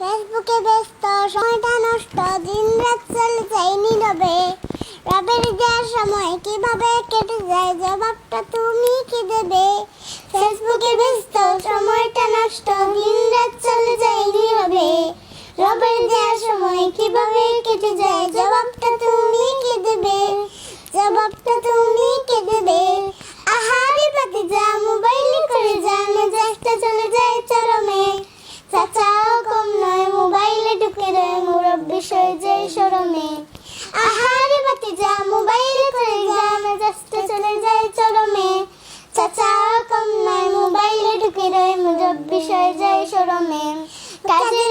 ফেসবুকে ব্যস্ত, সময়টা নষ্ট দিন রাত চলে যায় নীরবে। রবের যাওয়ার সময় কীভাবে কেটে যায়, জবাবটা তুমি কি দেবে? ফেসবুকে ব্যস্ত, সময়টা নষ্ট দিন রাত চলে যায় নীরবে। রবের যাওয়ার সময় কীভাবে কেটে যায় জবাবটা মুরব্বী সরমে। আহারে বাতি যা মোবাইল করে যা মেজাজটা চলে যায় চরমে। চাচা কম নাই মোবাইলে ঢুকে রয়ে মুরব্বী বিষয় যায় সরমে। কাজের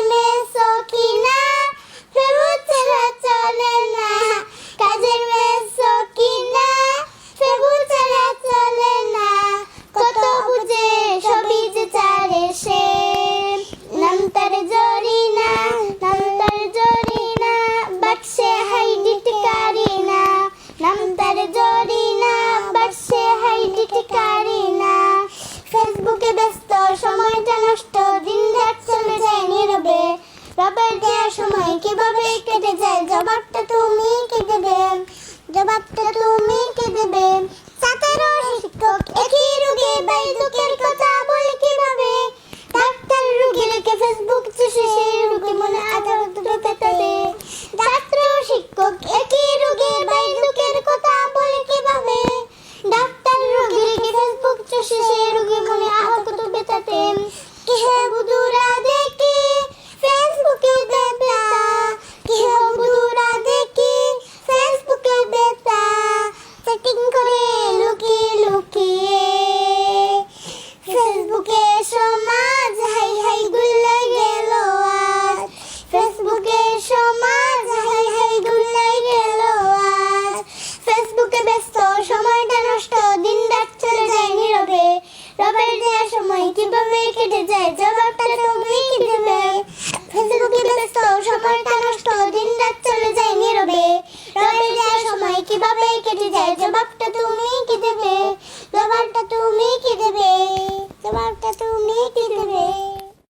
কীভাবে কেটে যায়? জবাবটা তুমি কে দেবে। জবাবটা তুমি কে দেবে। সাতেরো শিক্ষক, একই রোগে বাইদুকের কথা বলে কীভাবে? ডাক্তার রোগী রেখে ফেসবুক চুষে সেই রোগী মনে আদালত পেতে ডাক্তার শিক্ষক, একই রোগে বাইদুকের কথা বলে কীভাবে? ডাক্তার রোগী রেখে ফেসবুক চুষে সেই রোগী মনে আহত বেতাতে সমাজ, হাই হাই গুল্লাই গেল আজ। ফেসবুকে সমাজ, হাই হাই গুল্লাই গেল আজ। ফেসবুকে ব্যস্ত, সময়টা নষ্ট দিন রাত চলে যায় নীরবে। রবের দেওয়া সময় কীভাবে কেটে যায়, জবাবটা তুমি কি দেবে। ফেসবুকে ব্যস্ত, সময়টা নষ্ট দিন রাত চলে যায় নীরবে। রবের দেওয়া সময় কীভাবে কেটে যায়, জবাবটা তুমি কি দেবে? জবাবটা তুমি কি দেবে? তোমারটা তুমি কিনতে